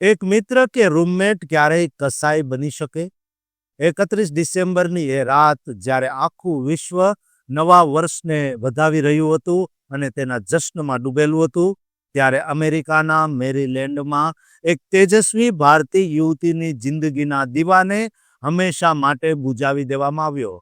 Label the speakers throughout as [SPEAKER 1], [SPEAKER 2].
[SPEAKER 1] એક મિત્ર કે રૂમમેટ ક્યારેય કસાઈ બની શકે? એકત્રીસ ડિસેમ્બરની એ રાત જ્યારે આખું વિશ્વ નવા વર્ષને વધાવી રહ્યું હતું અને તેના જશ્નમાં ડૂબેલું હતું, ત્યારે અમેરિકાના મેરીલેન્ડમાં એક તેજસ્વી ભારતીય યુવતીની જિંદગીના દીવાને હંમેશા માટે બુજાવી દેવામાં આવ્યો.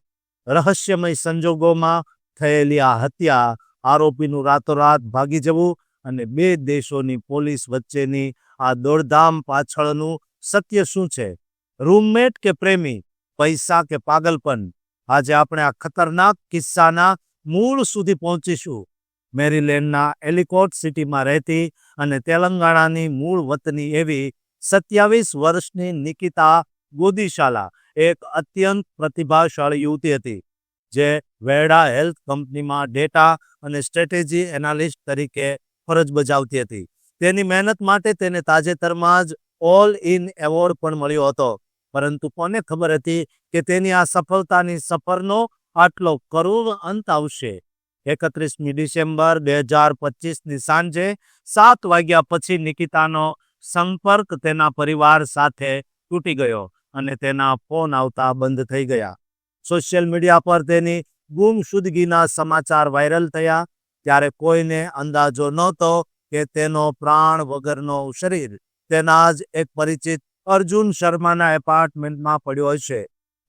[SPEAKER 1] રહસ્યમય સંજોગોમાં થયેલી આ હત્યા આરોપીનું રાતોરાત ભાગી જવું અને બે દેશોની પોલીસ વચ્ચેની આ દોડધામ પાછળનું સત્ય શું છે? રૂમમેટ કે પ્રેમી? પૈસા કે પાગલપન? આજે આપણે આ ખતરનાક કિસ્સાના મૂળ સુધી પહોંચીશું. મેરીલેન્ડના એલિકોટ સિટીમાં રહેતી અને તેલંગાણાની મૂળ વતની એવી સત્યાવીસ વર્ષની નિકિતા ગોદીશાલા એક અત્યંત પ્રતિભાશાળી યુવતી હતી, જે વેડા હેલ્થ કંપનીમાં ડેટા અને સ્ટ્રેટેજી એનાલિસ્ટ તરીકે ફરજ બજાવતી હતી. તેની મહેનત માટે તેને તાજેતરમાં જ ઓલ ઇન એવોર્ડ પણ મળ્યો હતો. પરંતુ કોને ખબર હતી કે તેની આ સફળતાની સફરનો આટલો કરુણ અંત આવશે? એકત્રીસમી ડિસેમ્બર બે હજાર પચીસની સાંજે સાત વાગ્યા પછી નિકિતાનો સંપર્ક તેના પરિવાર સાથે તૂટી ગયો અને તેના ફોન આવતા બંધ થઈ ગયા. સોશિયલ મીડિયા પર તેની ગુમશુદગીના સમાચાર વાયરલ થયા. ત્યારે કોઈને અંદાજો નહોતો કે તેનો પ્રાણ વગરનો શરીર તેના જ એક પરિચિત અર્જુન શર્માના એપાર્ટમેન્ટમાં પડ્યો હશે.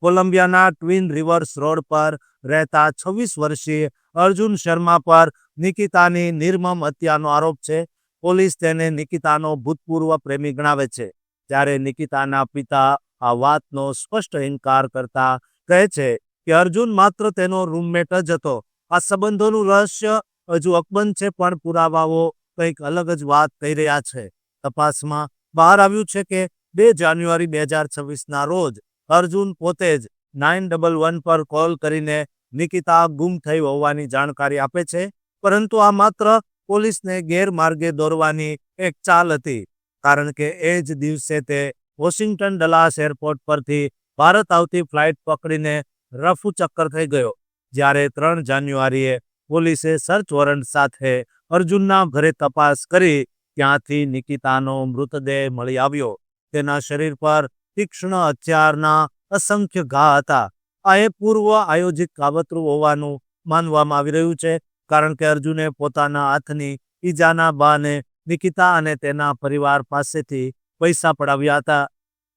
[SPEAKER 1] કોલંબિયાના ટ્વિન રિવર્સ રોડ પર રહેતા છવ્વીસ વર્ષીય અર્જુન શર્મા પર નિકિતાની નિર્મમ હત્યાનો આરોપ છે. પોલીસ તેને નિકિતાનો ભૂતપૂર્વ પ્રેમી ગણાવે છે. ત્યારે નિકિતાના પિતા આ વાતનો સ્પષ્ટ ઇનકાર કરતા કહે છે કે અર્જુન માત્ર તેનો રૂમમેટ જ હતો. આ સંબંધોનું રહસ્ય હજુ અકબંધ છે, પણ પુરાવાઓ કંઈક અલગ જ વાત કહી રહ્યા છે. તપાસમાં બહાર આવ્યું છે કે બે જાન્યુઆરી બે હજાર છવ્વીસના રોજ અર્જુન પોતે જ નાઇન ડબલ વન પર કોલ કરીને નિકિતા ગુમ થઈ હોવાની જાણકારી આપે છે, પરંતુ આ માત્ર પોલીસને ગેરમાર્ગે દોરવાની એક ચાલ હતી, કારણ કે એ જ દિવસે તે વોશિંગ્ટન ડલાસ એરપોર્ટ પરથી ભારત આવતી ફ્લાઇટ પકડીને રફુ ચક્કર થઈ ગયો, જ્યારે ત્રણ જાન્યુઆરીએ પોલીસે સર્ચ વોરંટ સાથે અર્જુનના ઘરે તપાસ કરી ત્યાંથી નિકિતાનો મૃતદેહ મળી આવ્યો. તેના શરીર પર તીક્ષ્ણ હથિયારના અસંખ્ય ઘા હતા. આ એ પૂર્વ આયોજિત કાવતરું હોવાનું માનવામાં આવી રહ્યું છે, કારણ કે અર્જુને પોતાના હાથની ઈજાના બાને નિકિતા અને તેના પરિવાર પાસેથી પૈસા પડાવ્યા હતા.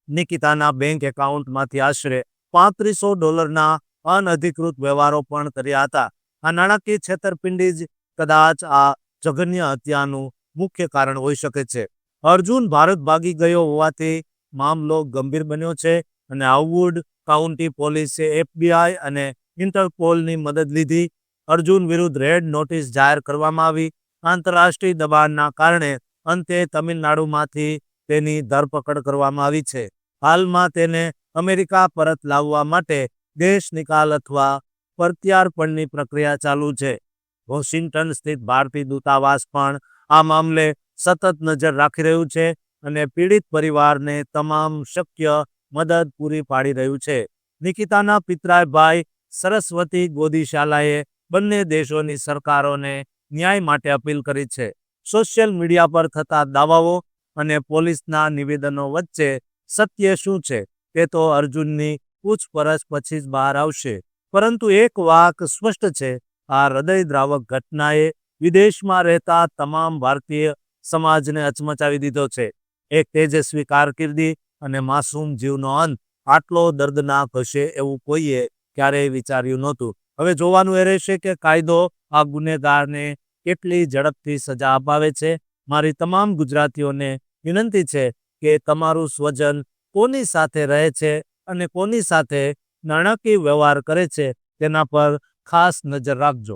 [SPEAKER 1] નિકિતાના બેંક એકાઉન્ટમાંથી આશરે પાંત્રીસો ડોલરના અનધિકૃત વ્યવહારો પણ કર્યા હતા. આ નાણાકીય છેતરપિંડી જ કદાચ આ જઘન્ય હત્યાનું મુખ્ય કારણ હોઈ શકે છે. અર્જુન ભારત ભાગી ગયો હોવાથી મામલો ગંભીર બન્યો છે અને આવવુડ કાઉન્ટી પોલીસે એફબીઆઈ અને ઇન્ટરપોલની મદદ લીધી. અર્જુન વિરુદ્ધ રેડ નોટિસ જાહેર કરવામાં આવી. આંતરરાષ્ટ્રીય દબાણના કારણે અંતે તમિલનાડુમાંથી તેની ધરપકડ કરવામાં આવી છે. હાલમાં તેને અમેરિકા પરત લાવવા માટે દેશ નિકાલ અથવા પ્રત્યાર્પણની પ્રક્રિયા ચાલુ છે. વોશિંગ્ટન સ્થિત ભારતીય દૂતાવાસ પણ આ મામલે સતત નજર રાખી રહ્યું છે અને પીડિત પરિવારને તમામ શક્ય મદદ પૂરી પાડી રહ્યું છે. નિકિતાના પિતરાય ભાઈ સરસ્વતી ગોદીશાલાએ બંને દેશોની સરકારોને ન્યાય માટે અપીલ કરી છે. સોશિયલ મીડિયા પર થતા દાવાઓ અને પોલીસના નિવેદનો વચ્ચે સત્ય શું છે તે તો અર્જુનની પૂછપરછ પછી જ બહાર આવશે. પરંતુ એક વાક સ્પષ્ટ છે આ હૃદયદ્રાવક ઘટનાએ વિદેશમાં રહેતા તમામ ભારતીય સમાજને અચમચાવી દીધો છે. એક તેજસ્વી કારકિર્દી અને માસૂમ જીવનો અંત આટલો દર્દનાક હશે એવું કોઈએ ક્યારેય વિચાર્યું નહોતું. હવે જોવાનું એ રહેશે કે કાયદો આ ગુનેગારને કેટલી ઝડપથી સજા અપાવે છે. મારી તમામ ગુજરાતીઓને વિનંતી છે કે તમારું સ્વજન કોની સાથે રહે છે અને કોની સાથે નાણાકીય વ્યવહાર કરે છે તેના પર ખાસ નજર રાખજો.